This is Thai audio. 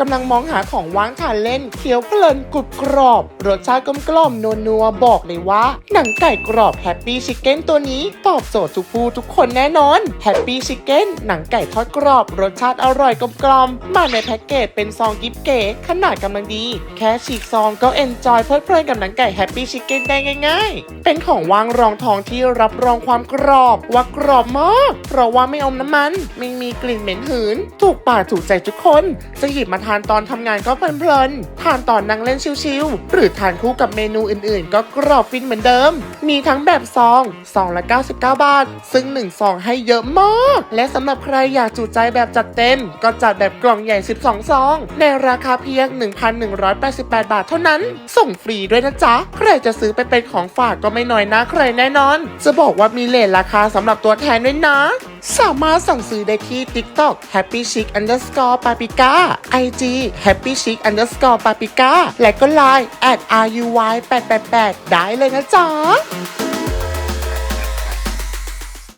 กำลังมองหาของว่างทานเล่นเคี้ยวเพลินกรุบกรอบ รสชาติกลมกล่อมนัวนัวๆบอกเลยว่า หนังไก่กรอบแฮปปี้ชิคเก้นตัวนี้ตอบโจทย์ทุกผู้ทุกคนแน่นอนแฮปปี้ชิคเก้นหนังไก่ทอดกรอบ รสชาติอร่อยกลมกล่อมมาในแพ็กเกจเป็นซองกิฟต์เก๋ขนาดกำลังดี แค่ฉีกซองก็เอนจอยเพลิดเพลินกับหนังไก่แฮปปี้ชิคเก้นได้ง่าย ๆ เป็นของวางรองท้องที่รับรองความกรอบว่ากรอบมากเพราะว่าไม่อมน้ำมัน ไม่มีกลิ่นเหม็นหืน ถูกปากถูกใจทุกคน จะหยิบมาทานตอนทำงานก็เพลินๆ ทานตอนนั่งเล่นชิลๆ หรือทานคู่กับเมนูอื่นๆ ก็กรอบฟินเหมือนเดิม มีทั้งแบบซองซองละ99 บาท ซึ่ง1ซองให้เยอะมาก และสำหรับใครอยากจุใจแบบจัดเต็ม ก็จัดแบบกล่องใหญ่ 12 ซอง ในราคาเพียง 1,188 บาทเท่านั้น ส่งฟรีด้วยนะจ๊ะ ใครจะซื้อไปเป็นของฝากก็ไม่น้อยนะใครแน่นอน จะบอกว่ามีเลทราคาสำหรับตัวแทนด้วยนะ สามารถสั่งซื้อได้ที่ TikTok Happy Chic Underscore Paprika IG Happy Chic Underscore Paprika และก็ Line at RUY 888ได้เลยนะจ๊ะ